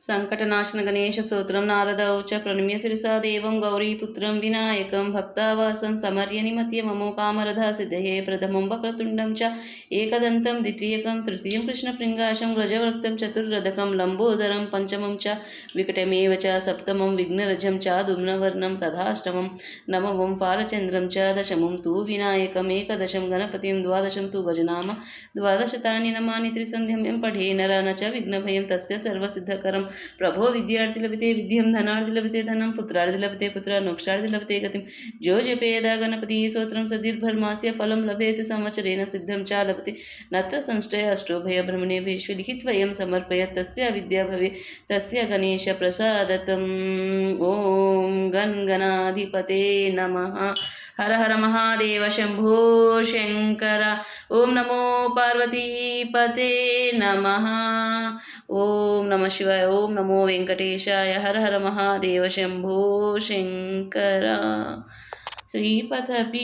సంకటనాశన గణేశ సూత్రం నారదౌచ ప్రణమ్య శిరసా దేవం గౌరీపుత్రం వినాయకం భక్తావాసం సమర్యనిమత్య మమో కామరథ సిద్ధయే ప్రథమం వక్రతుండం చ ఏకదంతం ద్వితీయకం తృతీయం కృష్ణప్రింగాశం గజవృక్తం చతుర్రథకం లంబోదరం పంచమం చ వికటమేవ చ సప్తమం విఘ్నరజం చ దుమ్నవర్ణం తథాష్టమం నవమం పాలచంద్రం చ దశమం తు వినాయకం ఏకదశం గణపతిం ద్వాదశం తు గజనామ ద్వాదశతాని నమాని త్రిసంధ్యం ఎం పఠే నరాన చ విఘ్నభయం తస్య సర్వసిద్ధకరం ప్రభో విద్యార్థి లభితే విద్యం ధనార్థి లభితే ధనం పుత్రార్థి లభితే పుత్ర నోక్షార్థి లభితే గతిం. జో జపేదా గణపతి సోత్రం సదీర్భర్మాస్య ఫలం లభేత సంవత్సరేణ సిద్ధం చా లభతి. నత్ర సంష్టయ అష్టోభయ భ్రమణే బ్రహ్మణేభ్యేషు లిఖిత్వయం సమర్పయ తస్య విద్యా భవే తస్య గణేష ప్రసాదతం. ఓం గణగణాధిపతే నమ. हर हर महादेव शंभो शंकर। ओम नमो पार्वती पते नमः। ओम नम शिवाय ओम नमो व्यंकटेशाय हर हर महादेव शंभो शंकर। श्रीपथपीठेश्वरा